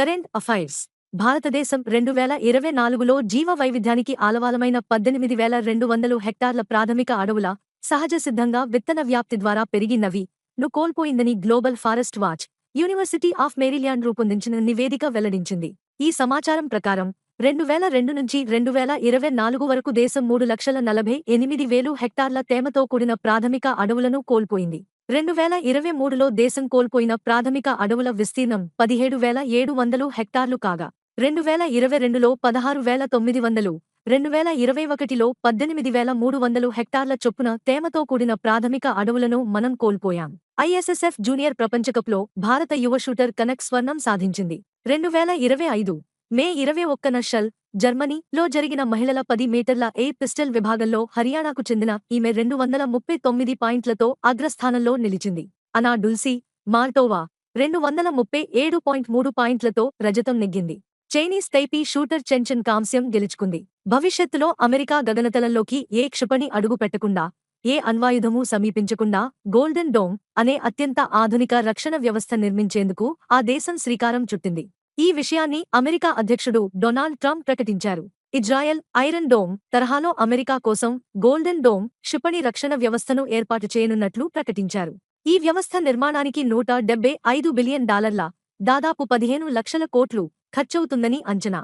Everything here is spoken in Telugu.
Current affairs. భారతదేశం రెండు వేల ఇరవై నాలుగులో జీవ వైవిధ్యానికి ఆలవాలమైన పద్దెనిమిది వేల రెండు వందలు హెక్టార్ల ప్రాథమిక అడవుల సహజ సిద్ధంగా విత్తన వ్యాప్తి ద్వారా పెరిగినవి. ను కోల్పోయిందని global forest watch university of Maryland రూపొందించిన నివేదిక వెల్లడించింది. ఈ సమాచారం ప్రకారం రెండు వేల రెండు నుంచి రెండు వేల ఇరవై నాలుగు వరకు దేశం మూడు లక్షల నలభై ఎనిమిది వేలు హెక్టార్ల తేమతో కూడిన ప్రాథమిక అడవులను కోల్పోయింది. రెండు వేల ఇరవై మూడులో దేశం కోల్పోయిన ప్రాథమిక అడవుల విస్తీర్ణం పదిహేడు వేల ఏడు వందలు హెక్టార్లు కాగా రెండు వేల ఇరవై రెండులో పదహారు వేల తొమ్మిది వందలు రెండు వేల ఇరవై ఒకటిలో పద్దెనిమిది వేల మూడు వందలు హెక్టార్ల చొప్పున తేమతో కూడిన ప్రాథమిక అడవులను మనం కోల్పోయాం. ఐఎస్ఎస్ఎఫ్ జూనియర్ ప్రపంచకప్లో భారత యువ షూటర్ కనక్ స్వర్ణం సాధించింది. రెండు వేల ఇరవై ఐదు మే ఇరవై ఒక్కన షల్ జర్మనీలో జరిగిన మహిళల పది మీటర్ల ఎయిర్ పిస్టల్ విభాగంలో హర్యానాకు చెందిన ఈమె రెండు వందల ముప్పై తొమ్మిది పాయింట్లతో అగ్రస్థానంలో నిలిచింది. అనా డుల్సీ మాల్టోవా రెండు వందల ముప్పై ఏడు పాయింట్ మూడు పాయింట్లతో రజతం నెగ్గింది. Chinese Taipei shooter Chen Chen కాంస్యం గెలుచుకుంది. భవిష్యత్తులో అమెరికా గగనతలంలోకి ఏ క్షిపణి అడుగు పెట్టకుండా ఏ అణ్వాయుధమూ సమీపించకుండా గోల్డెన్ డోమ్ అనే అత్యంత ఆధునిక రక్షణ వ్యవస్థ నిర్మించేందుకు ఆ దేశం శ్రీకారం చుట్టింది. ఈ విషయాన్ని అమెరికా అధ్యక్షుడు డొనాల్డ్ ట్రంప్ ప్రకటించారు. ఇజ్రాయెల్ ఐరన్ డోమ్ తరహాలో అమెరికా కోసం గోల్డెన్ డోమ్ క్షిపణి రక్షణ వ్యవస్థను ఏర్పాటు చేయనున్నట్లు ప్రకటించారు. ఈ వ్యవస్థ నిర్మాణానికి నూట డెబ్బై ఐదు బిలియన్ డాలర్ల దాదాపు పదిహేను లక్షల కోట్లు ఖర్చవుతుందని అంచనా.